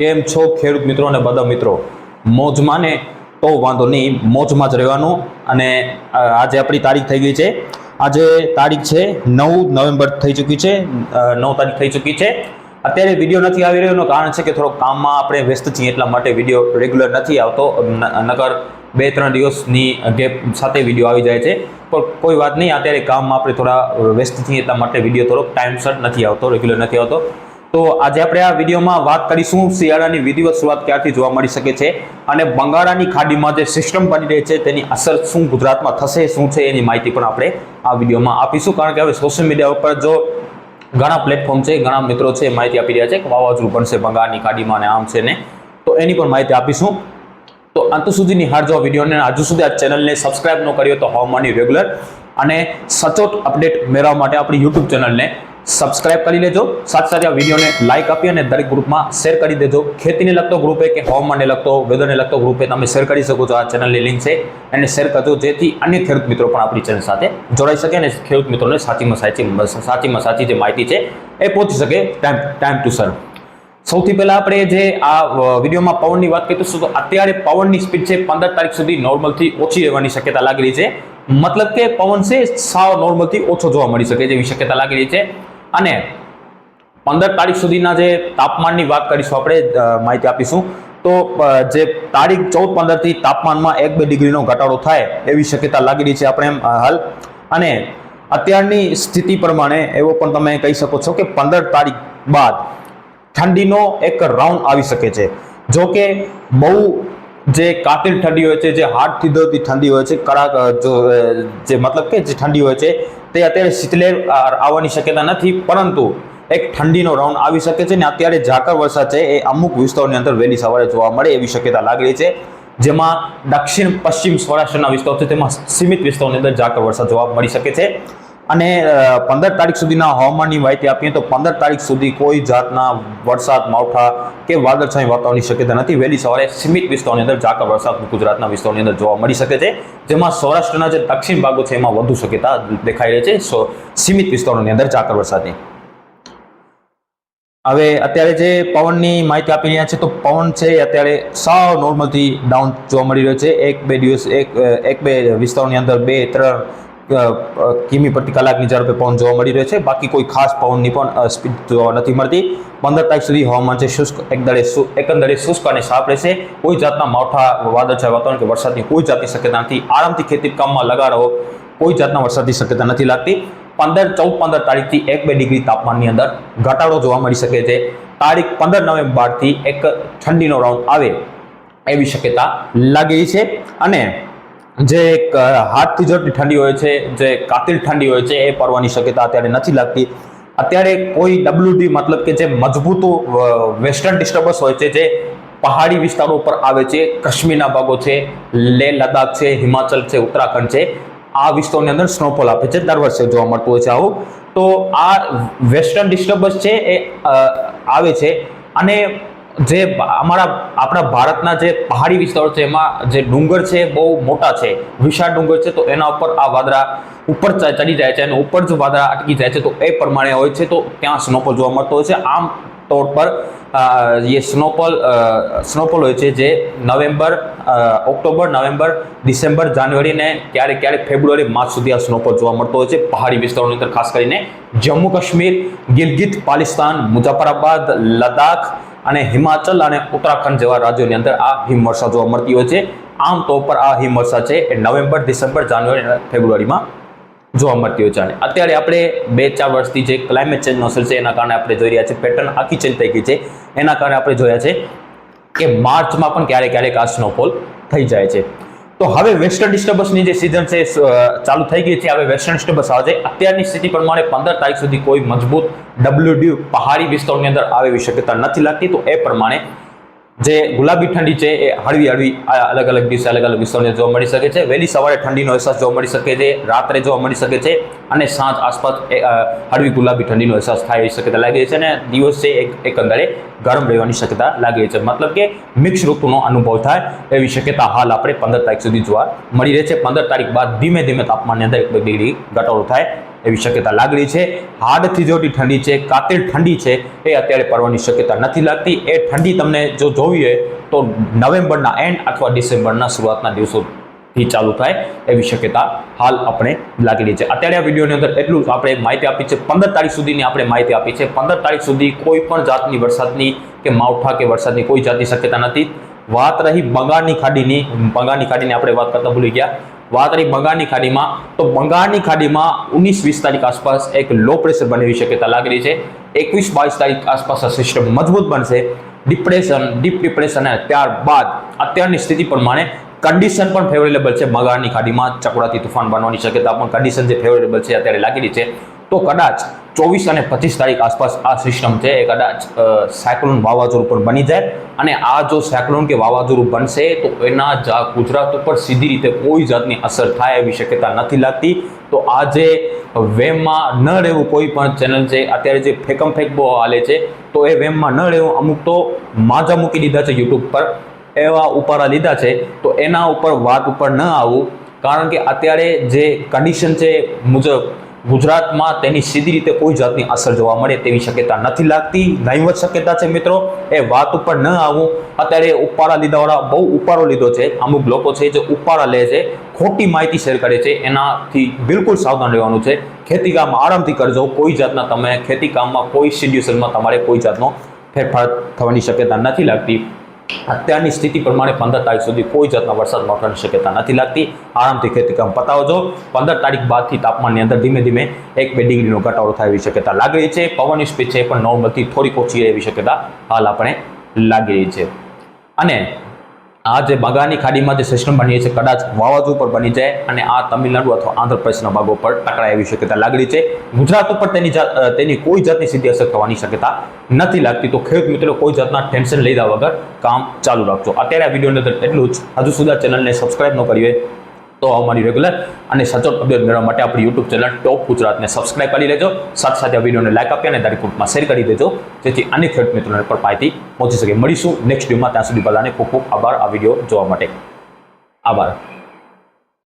કેમ છો ખેડૂત મિત્રો અને બધા મિત્રો? મોજમાં ને તો વાંધો નહીં, મોજમાં જ રહેવાનું. અને આજે આપણી તારીખ થઈ ગઈ છે. આજે તારીખ છે નવ નવેમ્બર થઈ ચૂકી છે. નવ તારીખ થઈ ચૂકી છે. અત્યારે વીડિયો નથી આવી રહ્યો કારણ છે કે થોડોક કામમાં આપણે વ્યસ્ત છીએ, એટલા માટે વીડિયો રેગ્યુલર નથી આવતો. ન- નકર બે ત્રણ દિવસની ગેપ સાથે વીડિયો આવી જાય છે. પણ કોઈ વાત નહીં, અત્યારે કામમાં આપણે થોડા વ્યસ્ત છીએ, એટલા માટે વીડિયો થોડોક ટાઈમસર નથી આવતો રેગ્યુલર નથી આવતો. તો આજે આપણે આ વિડીયોમાં વાત કરીશું શિયાળાની વિધિવત શરૂઆત ક્યારથી જોવા મળી શકે છે અને બંગાળાની ખાડીમાં જે સિસ્ટમ બની રહી છે તેની અસર શું ગુજરાતમાં થશે, શું છે એની માહિતી પણ આપણે આ વિડીયોમાં આપીશું. કારણ કે હવે સોશિયલ મીડિયા ઉપર જો ઘણા પ્લેટફોર્મ છે, ઘણા મિત્રો છે માહિતી આપી રહ્યા છે કે વાવાઝોડું બનશે બંગાળની ખાડીમાં અને આમ છે ને. તો એની પણ માહિતી આપીશું. તો અંત સુધી નિહાળજો જો વિડીયોને હજુ સુધી આ ચેનલને સબસ્ક્રાઇબ ન કર્યો તો હવામાનની રેગ્યુલર અને સચોટ અપડેટ મેળવવા માટે આપણી યુટ્યુબ ચેનલને સબસ્ક્રાઇબ કરી લેજો. સાથે સાથે આ વિડીયોને લાઇક આપી અને દરેક ગ્રુપમાં શેર કરી દેજો. ખેતીને લગતો ગ્રુપે કે હવામાનને લગતો વેધરને લગતો ગ્રુપે તમે શેર કરી શકો છો. આ ચેનલની લિંક છે. એને શેર કરજો. જેથી અન્ય ખેડૂત મિત્રો પણ આપણી ચેનલ સાથે જોડાઈ શકે અને ખેડૂત મિત્રોને સાચીમાં સાચી સાચીમાં સાચી જે માહિતી છે એ પહોંચી શકે. ટાઈમ ટાઈમ ટુ સર સૌથી પહેલા આપણે જે આ વિડીયોમાં પવનની વાત કરીશું તો અત્યારે પવનની સ્પીડ છે પંદર તારીખ સુધી નોર્મલથી ઓછી રહેવાની શક્યતા લાગેલી છે. મતલબ કે પવન છે સાવ નોર્મલથી ઓછો જોવા મળી શકે જેવી શક્યતા લાગી રહી છે. અને પંદર તારીખ સુધીના જે તાપમાનની વાત કરીશું આપણે માહિતી આપીશું. તો જે તારીખ ચૌદ પંદરથી તાપમાનમાં એક બે ડિગ્રીનો ઘટાડો થાય એવી શક્યતા લાગી રહી છે આપણે એમ, હાલ. અને અત્યારની સ્થિતિ પ્રમાણે એવો પણ તમે કહી શકો છો કે પંદર તારીખ બાદ ઠંડીનો એક રાઉન્ડ આવી શકે છે. જો કે બહુ જે કાતિલ ઠંડી હોય છે જે હાર્ડ થીધવતી ઠંડી હોય છે કડાક જે મતલબ કે જે ઠંડી હોય છે તે અત્યારે શીતલેર આવવાની શક્યતા નથી, પરંતુ એક ઠંડીનો રાઉન્ડ આવી શકે છે ને અત્યારે ઝાકર વરસાદ છે એ અમુક વિસ્તારોની અંદર વહેલી સવારે જોવા મળે એવી શક્યતા લાગેલી છે. જેમાં દક્ષિણ પશ્ચિમ સૌરાષ્ટ્રના વિસ્તારો છે, તેમાં સીમિત વિસ્તારોની અંદર ઝાકર વરસાદ જોવા મળી શકે છે. અને પંદર તારીખ સુધીના હવામાનની માહિતી આપીએ તો પંદર તારીખ સુધી કોઈ જાતના વરસાદ, માવઠા કે વાદળછાઈ વાતાવરણની શક્યતા નથી. વહેલી સવારે સીમિત વિસ્તારોની અંદર ઝાકર વરસાદ ગુજરાતના વિસ્તારોની અંદર જોવા મળી શકે છે, જેમાં સૌરાષ્ટ્રના જે દક્ષિણ ભાગો છે એમાં વધુ શક્યતા દેખાઈ રહી છે. સીમિત વિસ્તારોની અંદર ઝાકર વરસાદની. હવે અત્યારે જે પવનની માહિતી આપી રહ્યા છે, તો પવન છે અત્યારે સાવ નોર્મલથી ડાઉન જોવા મળી રહ્યો છે. એક બે દિવસ, એક એક બે વિસ્તારોની અંદર બે, ત્રણ કિમી પ્રતિ કલાકની ઝડપે પવન જોવા મળી રહ્યો છે. બાકી કોઈ ખાસ પવનની પણ સ્પીડ જોવા નથી મળતી. પંદર તારીખ સુધી હવામાન છે શુષ્ક એકદરે શુ- એકંદરે શુષ્ક અને સાફ રહેશે. કોઈ જાતના માવઠા વાદળછાયા વાતાવરણ કે વરસાદની કોઈ જાતની શક્યતા નથી. આરામથી ખેતી કામમાં લગાડો. કોઈ જાતના વરસાદની શક્યતા નથી લાગતી. પંદર, ચૌદ, પંદર તારીખથી એક બે ડિગ્રી તાપમાનની અંદર ઘટાડો જોવા મળી શકે છે. તારીખ પંદર નવેમ્બરથી એક ઠંડીનો રાઉન્ડ આવે એવી શક્યતા લાગી છે. અને જે એક, હાથથી ઝડપી ઠંડી હોય છે જે કાતિલ ઠંડી હોય છે એ પડવાની શક્યતા અત્યારે નથી લાગતી. અત્યારે કોઈ ડબલ્યુડી મતલબ કે જે મજબૂત વેસ્ટર્ન ડિસ્ટર્બન્સ હોય છે જે પહાડી વિસ્તારો ઉપર આવે છે કાશ્મીરના ભાગો છે લેહ લદ્દાખ છે હિમાચલ છે ઉત્તરાખંડ છે આ વિસ્તારોની અંદર સ્નોફોલ આપે છે દર વર્ષે જોવા મળતું હોય છે આવું. તો આ વેસ્ટર્ન ડિસ્ટર્બન્સ છે એ આવે છે અને જે અમારા, આપણા ભારતના જે પહાડી વિસ્તારો છે, એમાં જે ડુંગર છે બહુ મોટા છે, વિશાળ ડુંગર છે, તો એના ઉપર આ વાદળા ઉપર ચડી જાય છે અને ઉપર જો વાદળા અટકી જાય છે, તો એ પ્રમાણે હોય છે, તો ત્યાં સ્નોફોલ જોવા મળતો હોય છે. આમ તોડ પર એ સ્નોફોલ સ્નોફોલ હોય છે, જે November October, November, December, January ને ક્યારેક ક્યારેક ફેબ્રુઆરી, માર્ચ સુધી આ સ્નોફોલ જોવા મળતો હોય છે, પહાડી વિસ્તારોની અંદર, ખાસ કરીને જમ્મુ કાશ્મીર ગિલગિત, પાલિસ્તાન મુઝફ્ફરાબાદ લદ્દાખ અને હિમાચલ અને ઉત્તરાખંડ જેવા રાજ્યોની અંદર આ હિમવર્ષા જોવા મળતી હોય છે. આમ તો પર આ હિમવર્ષા છે એ નવેમ્બર, ડિસેમ્બર, જાન્યુઆરી ફેબ્રુઆરીમાં જોવા મળતી હોય છે. અને અત્યારે આપણે બે ચાર વર્ષથી જે ક્લાઇમેટ ચેન્જનો અસર છે એના કારણે આપણે જોઈ રહ્યા છીએ. પેટર્ન આખી ચેન્જ થઈ ગઈ છે. એના કારણે આપણે જોયા છે કે માર્ચમાં પણ ક્યારેક ક્યારેક આ સ્નોફોલ થઈ જાય છે. તો હવે વેસ્ટર્ન ડિસ્ટર્બન્સની જે સિઝન છે ચાલુ થઈ ગઈ છે. હવે વેસ્ટર્ન ડિસ્ટર્બન્સ આવે છે અત્યારની સ્થિતિ પ્રમાણે પંદર તારીખ સુધી કોઈ મજબૂત ડબલ્યુડ્યુ પહાડી વિસ્તારોની અંદર આવે શક્યતા નથી લાગતી. તો એ પ્રમાણે જે ગુલાબી ઠંડી છે એ હળવી હળવી અલગ અલગ દિવસે અલગ અલગ વિસ્તારોને જોવા મળી શકે છે. વહેલી સવારે ઠંડીનો અહેસાસ જોવા મળી શકે છે. રાત્રે જોવા મળી શકે છે અને સાંજ આસપાસ હળવી ગુલાબી ઠંડીનો અહેસાસ થાય એવી શક્યતા લાગે છે અને દિવસ છે એક એકંદરે ગરમ રહેવાની શક્યતા લાગે છે. મતલબ કે મિક્સ ઋતુનો અનુભવ થાય એવી શક્યતા હાલ આપણે પંદર તારીખ સુધી જોવા મળી રહે છે. પંદર તારીખ બાદ ધીમે ધીમે તાપમાનની અંદર એક બે ડિગ્રી ઘટાડો થાય એવી શક્યતા લાગણી છે. હાડથી જોટી ઠંડી છે, કાતિલ ઠંડી છે, એ અત્યારે પડવાની શક્યતા નથી લાગતી. એ ઠંડી તમને જો જોવી હોય તો નવેમ્બરના એન્ડ અથવા ડિસેમ્બરના શરૂઆતના દિવસોથી ચાલુ થાય એવી શક્યતા હાલ આપણે લાગેલી છે. અત્યારે આ વિડીયોની અંદર એટલું આપણે માહિતી આપી છે. પંદર તારીખ સુધીની આપણે માહિતી આપી છે. પંદર તારીખ સુધી કોઈ પણ જાતની વરસાદની કે માવઠા કે વરસાદની કોઈ જાતની શક્યતા નથી. વાત રહી બંગાળની ખાડીની બંગાળની ખાડીની આપણે વાત કરતા ભૂલી ગયા. વાત રહી બંગાળની ખાડીમાં, તો બંગાળની ખાડીમાં ઉન્નીસ વીસ તારીખ આસપાસ એક લો પ્રેશર બને શક્યતા લાગી રહી છે. એકવીસ બાવીસ તારીખ આસપાસ આ સિસ્ટમ મજબૂત બનશે. ડિપ્રેશન ડીપ ડિપ્રેશન અને ત્યારબાદ અત્યારની સ્થિતિ પ્રમાણે કન્ડિશન પણ ફેવરેબલ છે બંગાળની ખાડીમાં. ચકડાતી તુફાન બનવાની શક્યતા પણ કન્ડિશન જે ફેવરેબલ છે, અત્યારે લાગેલી છે. તો કદાચ ચોવીસ અને પચીસ તારીખ આસપાસ આ સિસ્ટમ છે. એ કદાચ સાયક્લોન વાવાઝોડું પર બની જાય. અને આ જો સાયક્લોન કે વાવાઝોડું બનશે, તો એના જ ગુજરાત ઉપર સીધી રીતે કોઈ જાતની અસર થાય એવી શક્યતા નથી લાગતી. તો આ જે વેમમાં ન રહેવું કોઈ પણ ચેનલ છે. અત્યારે જે ફેકમ ફેક બહુ હાલે છે, તો એ વેમમાં ન રહેવું. અમુક તો માજા મૂકી દીધા છે યુટ્યુબ પર. એવા ઉપારા લીધા છે. તો એના ઉપર વાત ઉપર ન આવવું કારણ કે અત્યારે જે કન્ડિશન છે મુજબ ગુજરાતમાં તેની સીધી રીતે કોઈ જાતની અસર જોવા મળે તેવી શક્યતા નથી લાગતી. નહીવત શક્યતા છે મિત્રો, એ વાત ઉપર ન આવું. અત્યારે ઉપાડા લીધાવાળા બહુ ઉપાડો લીધો છે. અમુક લોકો છે જે ઉપાડા લે છે, ખોટી માહિતી શેર કરે છે, એનાથી બિલકુલ સાવધાન રહેવાનું છે. ખેતી આરામથી કરજો. કોઈ જાતના તમે ખેતી કામમાં કોઈ શિડ્યુશનમાં તમારે કોઈ જાતનો ફેરફાર થવાની શક્યતા નથી લાગતી. અત્યારની સ્થિતિ પ્રમાણે પંદર તારીખ સુધી કોઈ જાતના વરસાદ મળવાની શક્યતા નથી લાગતી. આરામથી ખેતી કામ પતાવજો પંદર તારીખ બાદથી તાપમાનની અંદર ધીમે ધીમે એક બે ડિગ્રીનો ઘટાડો થાય એવી શક્યતા લાગી રહી છે. પવનની સ્પીડ છે એ પણ નોર્મલથી થોડીક ઓછી એવી શક્યતા હાલ આપણે લાગી રહી છે. અને આ જે બંગાળની ખાડીમાં જે સિસ્ટમ બની છે, કદાચ વાવાઝોડું પર બની જાય અને આ તમિલનાડુ અથવા આંધ્રપ્રદેશના ભાગો પર ટકરાય એવી શક્યતા લાગણી છે. ગુજરાત ઉપર તેની તેની કોઈ જાતની સીધી અસર થવાની શક્યતા નથી લાગતી. તો ખેડૂત મિત્રો, કોઈ જાતના ટેન્શન લીધા વગર કામ ચાલુ રાખજો. અત્યારે આ વિડીયોની અંદર એટલું જ. હજુ સુધી ચેનલને સબસ્ક્રાઇબ ન કરી હોય તો અમારી રેગ્યુલર અને સચોટ અપડેટ મેળવવા માટે આપણી યુટ્યુબ ચેનલ ટોપ ગુજરાતને સબસ્ક્રાઇબ કરી લેજો. સાથે સાથે આ વિડીયોને લાઈક આપી અને તારી ગ્રુપમાં શેર કરી દેજો. જેથી અન્ય ખેડૂત મિત્રોને પણ માહિતી પહોંચી શકે. મળીશું નેક્સ્ટ વિડીયોમાં ત્યાં સુધી બધાને ખૂબ ખૂબ આભાર આ વીડિયો જોવા માટે. આભાર.